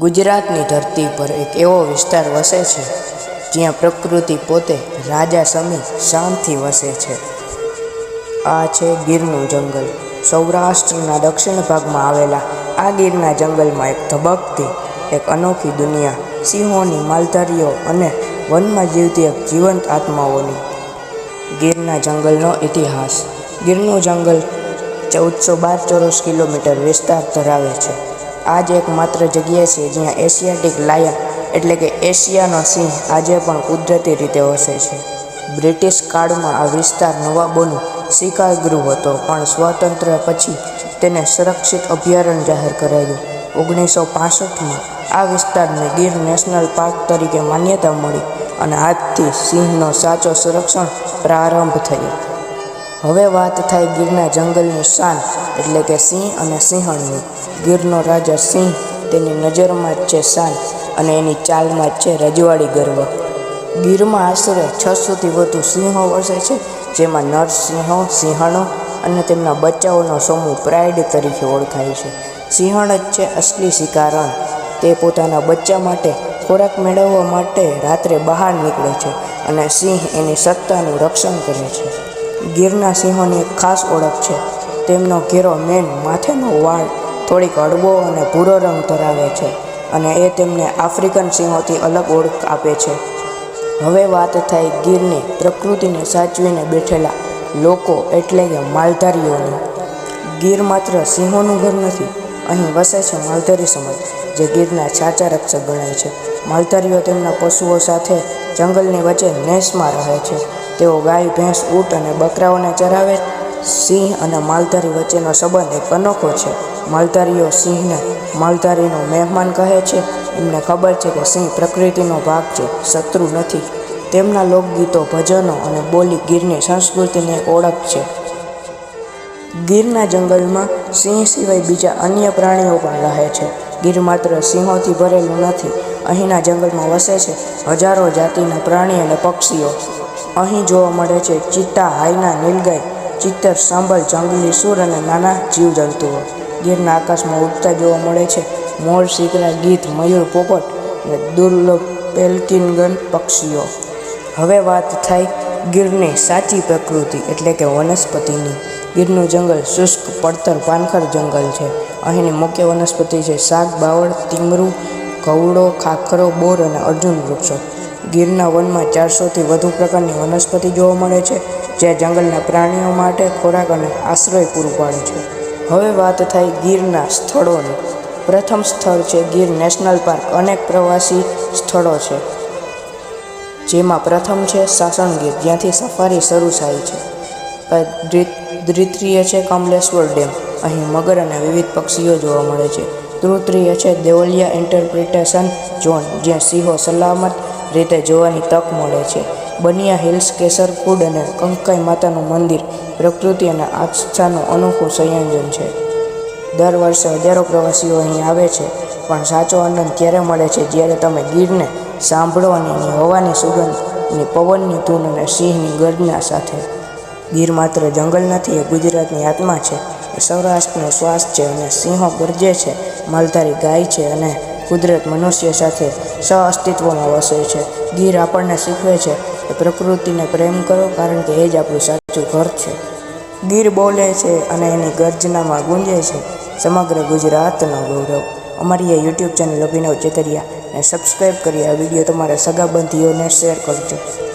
ગુજરાતની ધરતી પર એક એવો વિસ્તાર વસે છે, જ્યાં પ્રકૃતિ પોતે રાજા સમી શાંતિ વસે છે. આ છે ગીરનું જંગલ. સૌરાષ્ટ્રના દક્ષિણ ભાગમાં આવેલા આ ગીરના જંગલમાં એક ધબકતી, એક અનોખી દુનિયા, સિંહોની માલધારીઓ અને વનમાં જીવતી એક જીવંત આત્માઓની. ગીરના જંગલનો ઇતિહાસ. ગીરનું જંગલ ચૌદસો બાર ચોરસ કિલોમીટર વિસ્તાર ધરાવે છે. આ જ એકમાત્ર જગ્યા છે જ્યાં એશિયાટિક લાયન એટલે કે એશિયાનો સિંહ આજે પણ કુદરતી રીતે વસે છે. બ્રિટિશ કાળમાં આ વિસ્તાર નવાબોનું શિકાર ગૃહ હતો, પણ સ્વતંત્ર પછી તેને સંરક્ષિત અભયારણ્ય જાહેર કરાયું. ઓગણીસો પાસઠમાં આ વિસ્તારને ગીર નેશનલ પાર્ક તરીકે માન્યતા મળી અને આજથી સિંહનો સાચો સંરક્ષણ પ્રારંભ થયો. હવે વાત થાય ગીરના જંગલની શાન, એટલે કે સિંહ અને સિંહણની. ગીરનો રાજા સિંહ તેની નજરમાં જ છે શાન અને એની ચાલમાં જ છે રજવાડી ગર્વ. ગીરમાં આશરે છસોથી વધુ સિંહો વસે છે, જેમાં નરસિંહો, સિંહણો અને તેમના બચ્ચાઓનો સમૂહ પ્રાઇડ તરીકે ઓળખાય છે. સિંહણ જ છે અસલી શિકારણ તે પોતાના બચ્ચા માટે ખોરાક મેળવવા માટે રાત્રે બહાર નીકળે છે અને સિંહ એની સત્તાનું રક્ષણ કરે છે. ગીરના સિંહોની એક ખાસ ઓળખ છે. તેમનો ઘેરો મેન માથેનો વાળ થોડીક હળવો અને ભૂરો રંગ ધરાવે છે અને એ તેમને આફ્રિકન સિંહોથી અલગ ઓળખ આપે છે. હવે વાત થાય ગીરની પ્રકૃતિને સાચવીને બેઠેલા લોકો એટલે કે માલધારીઓની. ગીર માત્ર સિંહોનું ઘર નથી, અહીં વસે છે માલધારી સમાજ, જે ગીરના સાચા રક્ષક ગણાય છે. માલધારીઓ તેમના પશુઓ સાથે જંગલની વચ્ચે નેસમાં રહે છે. તેઓ ગાય, ભેંસ, ઊંટ અને બકરાઓને ચરાવે સિંહ અને માલધારી વચ્ચેનો સંબંધ એક અનોખો છે. માલધારીઓ સિંહને માલધારીનો મહેમાન કહે છે. એમને ખબર છે કે સિંહ પ્રકૃતિનો ભાગ છે, શત્રુ નથી. તેમના લોકગીતો, ભજનો અને બોલી ગીરની સંસ્કૃતિની એક ઓળખ છે. ગીરના જંગલમાં સિંહ સિવાય બીજા અન્ય પ્રાણીઓ પણ રહે છે. ગીર માત્ર સિંહોથી ભરેલું નથી. અહીંના જંગલમાં વસે છે હજારો જાતિના પ્રાણી અને પક્ષીઓ. અહીં જોવા મળે છે, ચિત્તા હાયના નીલગાય, ચિત્તર સાંભળ જંગલી સૂર અને નાના જીવજંતુઓ. ગીરના આકાશમાં ઉડતા જોવા મળે છે, મોર શીકરા ગીધ મયુર પોપટ અને દુર્લભ પેલ્કિનગન પક્ષીઓ. હવે વાત થાય ગીરની સાચી પ્રકૃતિ એટલે કે વનસ્પતિની. ગીરનું જંગલ શુષ્ક, પડતર, પાનખર જંગલ છે. અહીંની મુખ્ય વનસ્પતિ છે શાક, બાવળ તીમરું ઘઉડો, ખાખરો, બોર અને અર્જુન વૃક્ષો. ગીરના વનમાં ચારસોથી વધુ પ્રકારની વનસ્પતિ જોવા મળે છે, જે જંગલના પ્રાણીઓ માટે ખોરાક અને આશ્રય પૂરું પાડે છે. હવે વાત થાય ગીરના સ્થળોની. પ્રથમ સ્થળ છે ગીર નેશનલ પાર્ક, અનેક પ્રવાસી સ્થળો છે. જેમાં પ્રથમ છે સાસણગીર જ્યાંથી સફારી શરૂ થાય છે. દ્વિતીય છે કમલેશ્વર ડેમ. અહીં મગર અને વિવિધ પક્ષીઓ જોવા મળે છે. તૃતીય છે દેવલિયા ઇન્ટરપ્રિટેશન ઝોન, જ્યાં સિંહો સલામત રીતે જોવાની તક મળે છે. બનિયા હિલ્સ કેસરકુડ અને કંકાઈ માતાનું મંદિર, પ્રકૃતિ અને આસ્થાનું અનોખું સંયોજન છે. દર વર્ષે હજારો પ્રવાસીઓ અહીં આવે છે, પણ સાચો આનંદ ત્યારે મળે છે જ્યારે તમે ગીરને સાંભળો અને એની હવાની સુગંધ, એની પવનની ધૂન અને સિંહની ગર્જના સાથે. ગીર માત્ર જંગલ નથી, એ ગુજરાતની આત્મા છે. સૌરાષ્ટ્રનો શ્વાસ છે અને સિંહો ગરજે છે. માલધારી ગાય છે અને કુદરત મનુષ્ય સાથે સહ અસ્તિત્વમાં વસે છે. ગીર આપણને શીખવે છે કે પ્રકૃતિને પ્રેમ કરો કારણ કે એ જ આપણું સાચું ઘર છે. ગીર બોલે છે અને એની ગર્જનામાં ગુંજે છે. સમગ્ર ગુજરાતનો ગૌરવ. અમારી આ યુટ્યુબ ચેનલ અભિનવ ચેતરિયા ને સબસ્ક્રાઈબ કરી આ વીડિયો તમારા સગાબંધીઓને શેર કરજો.